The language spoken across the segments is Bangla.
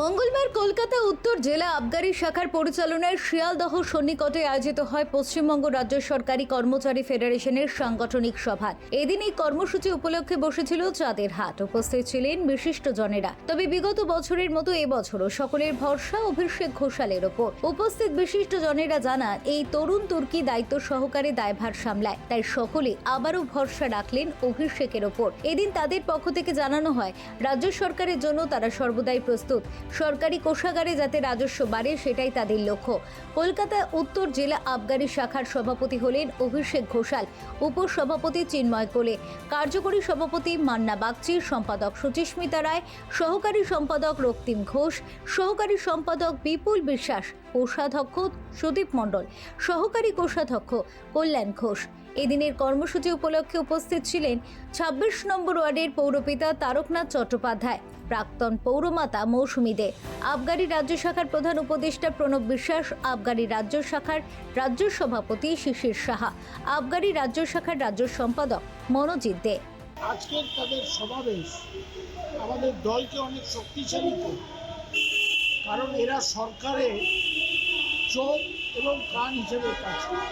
মঙ্গলবার কলকাতা উত্তর জেলা আবগারি শাখার পরিচালনায় শিয়ালদহ সন্নিকটে আয়োজিত হয় পশ্চিমবঙ্গ রাজ্য সরকারি কর্মচারী ফেডারেশনের সাংগঠনিক সভা। এদিন এই কর্মসূচি উপলক্ষে বসেছিল চাঁদের হাট। উপস্থিত ছিলেন বিশিষ্ট জনেরা। তবে বিগত বছরের মতো এবছরও সকলের ভরসা অভিষেক ঘোষালের ওপর। উপস্থিত বিশিষ্ট জনেরা জানান, এই তরুণ তুর্কি দায়িত্ব সহকারে দায়ভার সামলায়। তাই সকলে আবারও ভরসা রাখলেন অভিষেকের ওপর। এদিন তাদের পক্ষ থেকে জানানো হয়, রাজ্য সরকারের জন্য তারা সর্বদাই প্রস্তুত। সরকারি কোষাগারে যাতে রাজস্ব বাড়ে, সেটাই তাদের লক্ষ্য। কলকাতা উত্তর জেলা আবগারি শাখার সভাপতি হলেন অভিষেক ঘোষাল, উপসভাপতি চিন্ময় কোলে, কার্যকরী সভাপতি মান্না বাগচি, সম্পাদক সুচিস্মিতা রায়, সহকারী সম্পাদক রক্তিম ঘোষ, সহকারী সম্পাদক বিপুল বিশ্বাস, কোষাধ্যক্ষ সুদীপ মণ্ডল, সহকারী কোষাধ্যক্ষ কল্যাণ ঘোষ। এদিনের কর্মসূচি উপলক্ষে উপস্থিত ছিলেন ছাব্বিশ নম্বর ওয়ার্ডের পৌরপিতা তারকনাথ চট্টোপাধ্যায়, প্রাক্তন পৌরমাতা মৌসুমী দে, আবগারি রাজ্য শাখার প্রধান উপদেষ্টা প্রণব বিশ্বাস, আবগারি রাজ্য শাখার রাজ্য সভাপতি শিশির সাহা, আবগারি রাজ্য শাখার রাজ্য সম্পাদক মনোজিৎ দে। আজকের তাদের সমাবেশ আমাদের দলকে অনেক শক্তিশালী করে, কারণ এরা সরকারের চোখ এবং কান হিসেবে কাজ করে।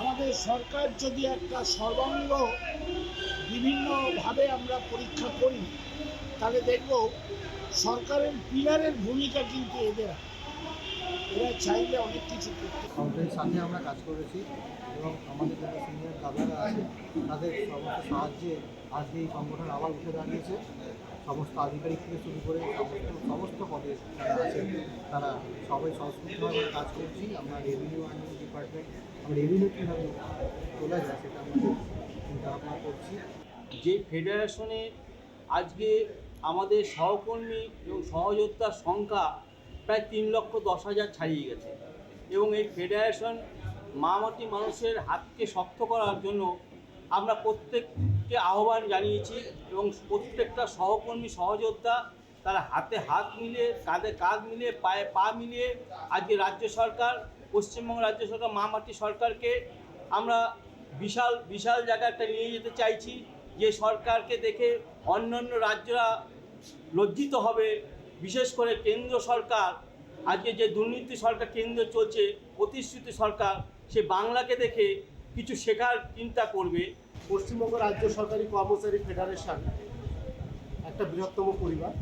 আমাদের সরকার যদি একটা সর্বাঙ্গ বিভিন্নভাবে আমরা পরীক্ষা করি, তাহলে দেখব সরকারের পিলারের ভূমিকা কিন্তু এদের। এরা চাইলে অনেক কিছু করতে। সাথে আমরা কাজ করেছি এবং আমাদের যারা সিনিয়র দাদারা আছে তাদের সমস্ত সাহায্যে আজকে এই সংগঠন আবার উঠে দাঁড়িয়েছে সমস্ত আধিকারিক থেকে শুরু করে সমস্ত সমস্ত পদে যারা আছেন, তারা সবাই সংস্কৃতভাবে কাজ করছি। আমরা রেভিনিউ আর্নিং ডিপার্টমেন্ট আমরা রেভিনিউ কীভাবে তোলা যায় সেটা আমরা চিন্তা ভাবনা করছি। যে ফেডারেশনে আজকে আমাদের সহকর্মী এবং সহযোদ্ধার সংখ্যা প্রায় তিন লক্ষ দশ হাজার ছাড়িয়ে গেছে। এবং এই ফেডারেশন মামাটি মানুষের হাতকে শক্ত করার জন্য আমরা প্রত্যেককে আহ্বান জানিয়েছি এবং প্রত্যেকটা সহকর্মী, সহযোদ্ধা তারা হাতে হাত মিলিয়ে, কাঁধে কাঁধ মিলিয়ে, পায়ে পা মিলিয়ে আজকে রাজ্য সরকার, পশ্চিমবঙ্গ রাজ্য সরকার মা মামাটি সরকারকে আমরা বিশাল বিশাল জায়গাটা নিয়ে যেতে চাইছি। যে সরকারকে দেখে অন্যান্য রাজ্যরা লজ্জিত হবে। বিশেষ করে কেন্দ্র সরকার, আজকে যে দুর্নীতি সরকার কেন্দ্র চলছে, প্রতিশ্রুতি সরকার, সে বাংলাকে দেখে কিছু শেখার চিন্তা করবে পশ্চিমবঙ্গ রাজ্য সরকারি কর্মচারী ফেডারেশন, একটা বৃহত্তম পরিবার।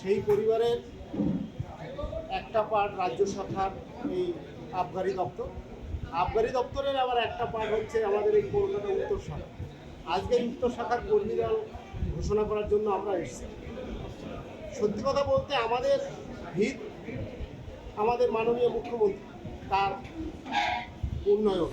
সেই পরিবারের একটা পার্ট রাজ্য শাখার এই আবগারি দপ্তর। আবগারি দপ্তরের আবার একটা পার্ট হচ্ছে আমাদের এই কলকাতা উত্তর শাখা। আজকে উত্তর শাখার কর্মী দল ঘোষণা করার জন্য আমরা এসেছি। সত্যি কথা বলতে আমাদের ভিত আমাদের মাননীয় মুখ্যমন্ত্রী তার উন্নয়ন।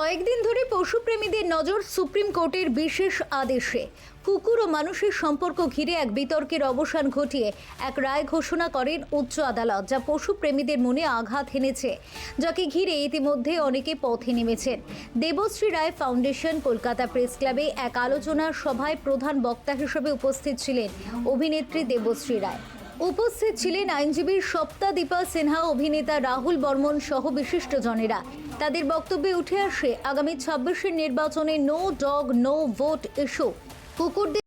কয়েকদিন ধরে পশুপ্রেমীদের নজর সুপ্রিম কোর্টের বিশেষ আদেশে। কুকুর ও মানুষের সম্পর্ক ঘিরে এক বিতর্কের অবসান ঘটিয়ে এক রায় ঘোষণা করেন উচ্চ আদালত, যা পশুপ্রেমীদের মনে আঘাত এনেছে, যাকে ঘিরে ইতিমধ্যে অনেকে পথে নেমেছেন। দেবশ্রী রায় ফাউন্ডেশন, কলকাতা প্রেস ক্লাবে এক আলোচনা সভায় প্রধান বক্তা হিসেবে উপস্থিত ছিলেন অভিনেত্রী দেবশ্রী রায়। উপস্থিত ছিলেন আইনজীবী সপ্তাদীপা সিনহা, অভিনেতা রাহুল বর্মন সহ বিশিষ্টজনেরা। তাদের বক্তব্যে উঠে আসে, আগামী ছাব্বিশের নির্বাচনে no dog, no vote issue কুকুরদের